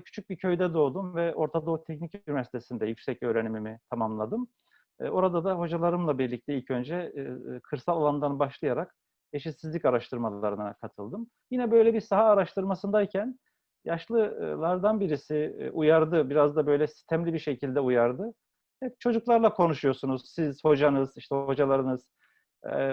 küçük bir köyde doğdum ve Orta Doğu Teknik Üniversitesi'nde yüksek öğrenimimi tamamladım. E, orada da hocalarımla birlikte ilk önce e, e, kırsal alandan başlayarak eşitsizlik araştırmalarına katıldım. Yine böyle bir saha araştırmasındayken yaşlılardan birisi uyardı, biraz da böyle sistemli bir şekilde uyardı. Hep çocuklarla konuşuyorsunuz, siz hocanız, işte hocalarınız,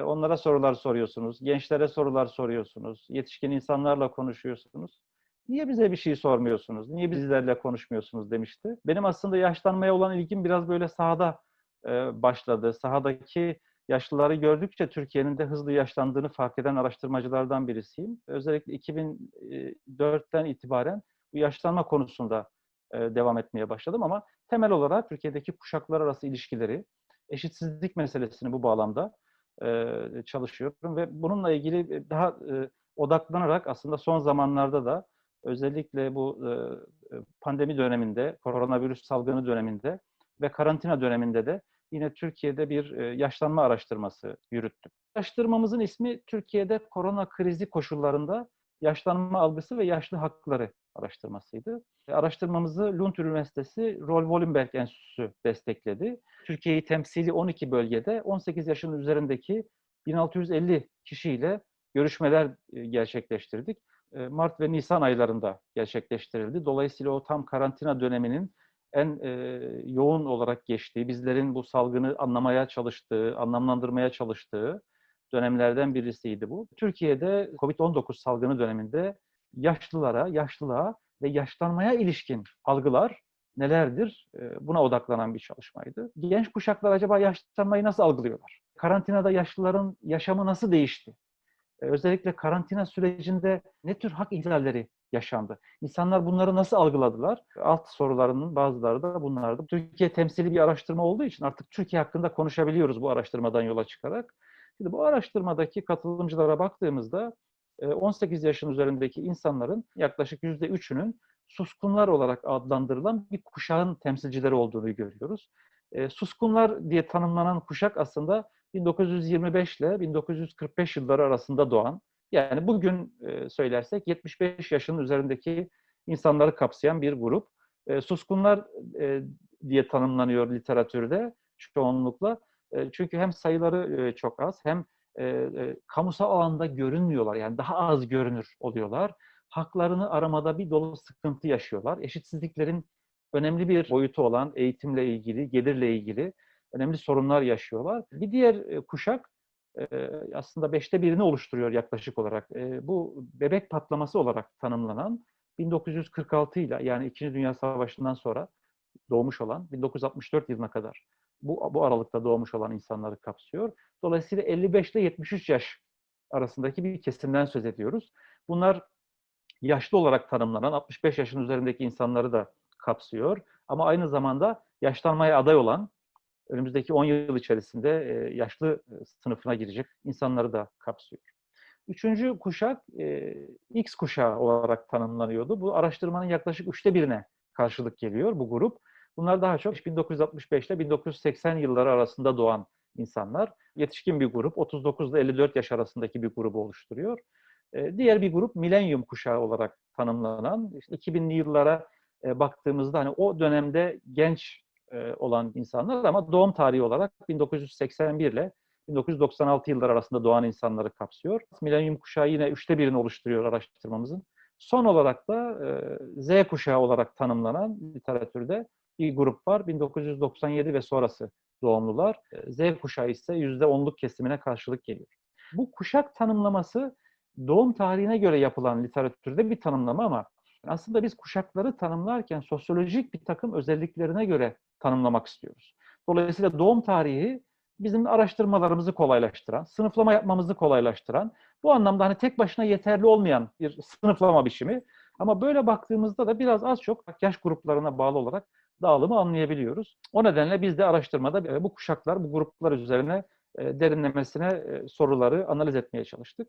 onlara sorular soruyorsunuz, gençlere sorular soruyorsunuz, yetişkin insanlarla konuşuyorsunuz. Niye bize bir şey sormuyorsunuz, niye bizlerle konuşmuyorsunuz demişti. Benim aslında yaşlanmaya olan ilgim biraz böyle sahada e, başladı. Sahadaki yaşlıları gördükçe Türkiye'nin de hızlı yaşlandığını fark eden araştırmacılardan birisiyim. Özellikle 2004'ten itibaren bu yaşlanma konusunda e, devam etmeye başladım ama temel olarak Türkiye'deki kuşaklar arası ilişkileri, eşitsizlik meselesini bu bağlamda e, çalışıyorum ve bununla ilgili daha odaklanarak aslında son zamanlarda da özellikle bu pandemi döneminde, koronavirüs salgını döneminde ve karantina döneminde de yine Türkiye'de bir yaşlanma araştırması yürüttüm. Araştırmamızın ismi Türkiye'de korona krizi koşullarında yaşlanma algısı ve yaşlı hakları araştırmasıydı. Araştırmamızı Lund Üniversitesi Roll Wollenberg Enstitüsü destekledi. Türkiye'yi temsili 12 bölgede 18 yaşın üzerindeki 1650 kişiyle görüşmeler gerçekleştirdik. Mart ve Nisan aylarında gerçekleştirildi. Dolayısıyla o tam karantina döneminin en e, yoğun olarak geçtiği, bizlerin bu salgını anlamaya çalıştığı, anlamlandırmaya çalıştığı dönemlerden birisiydi bu. Türkiye'de COVID-19 salgını döneminde yaşlılara, yaşlılığa ve yaşlanmaya ilişkin algılar nelerdir? E, buna odaklanan bir çalışmaydı. Genç kuşaklar acaba yaşlanmayı nasıl algılıyorlar? Karantinada yaşlıların yaşamı nasıl değişti? E, özellikle karantina sürecinde ne tür hak ihlalleri yaşandı. İnsanlar bunları nasıl algıladılar? Alt sorularının bazıları da bunlardı. Türkiye temsili bir araştırma olduğu için artık Türkiye hakkında konuşabiliyoruz bu araştırmadan yola çıkarak. Şimdi bu araştırmadaki katılımcılara baktığımızda 18 yaşın üzerindeki insanların yaklaşık %3'ünün suskunlar olarak adlandırılan bir kuşağın temsilcileri olduğunu görüyoruz. Suskunlar diye tanımlanan kuşak aslında 1925 ile 1945 yılları arasında doğan yani bugün e, söylersek 75 yaşın üzerindeki insanları kapsayan bir grup. E, suskunlar e, diye tanımlanıyor literatürde çoğunlukla. Çünkü hem sayıları çok az hem kamusal alanda görünmüyorlar. Yani daha az görünür oluyorlar. Haklarını aramada bir dolu sıkıntı yaşıyorlar. Eşitsizliklerin önemli bir boyutu olan eğitimle ilgili, gelirle ilgili önemli sorunlar yaşıyorlar. Bir diğer e, kuşak aslında beşte birini oluşturuyor yaklaşık olarak. Bu bebek patlaması olarak tanımlanan 1946 ile yani İkinci Dünya Savaşı'ndan sonra doğmuş olan 1964 yılına kadar bu, bu aralıkta doğmuş olan insanları kapsıyor. Dolayısıyla 55 ile 73 yaş arasındaki bir kesimden söz ediyoruz. Bunlar yaşlı olarak tanımlanan 65 yaşın üzerindeki insanları da kapsıyor. Ama aynı zamanda yaşlanmaya aday olan önümüzdeki 10 yıl içerisinde yaşlı sınıfına girecek insanları da kapsıyor. Üçüncü kuşak X kuşağı olarak tanımlanıyordu. Bu araştırmanın yaklaşık üçte birine karşılık geliyor bu grup. Bunlar daha çok 1965 ile 1980 yılları arasında doğan insanlar. Yetişkin bir grup, 39 ile 54 yaş arasındaki bir grubu oluşturuyor. Diğer bir grup milenyum kuşağı olarak tanımlanan, işte 2000'li yıllara baktığımızda hani o dönemde genç e, olan insanlar ama doğum tarihi olarak 1981 ile 1996 yıllar arasında doğan insanları kapsıyor. Milenyum kuşağı yine üçte birini oluşturuyor araştırmamızın. Son olarak da e, Z kuşağı olarak tanımlanan literatürde bir grup var. 1997 ve sonrası doğumlular. E, Z kuşağı ise %10'luk kesimine karşılık geliyor. Bu kuşak tanımlaması doğum tarihine göre yapılan literatürde bir tanımlama ama aslında biz kuşakları tanımlarken sosyolojik bir takım özelliklerine göre tanımlamak istiyoruz. Dolayısıyla doğum tarihi bizim araştırmalarımızı kolaylaştıran, sınıflama yapmamızı kolaylaştıran, bu anlamda hani tek başına yeterli olmayan bir sınıflama biçimi. Ama böyle baktığımızda da biraz az çok yaş gruplarına bağlı olarak dağılımı anlayabiliyoruz. O nedenle biz de araştırmada bu kuşaklar, bu gruplar üzerine derinlemesine soruları analiz etmeye çalıştık.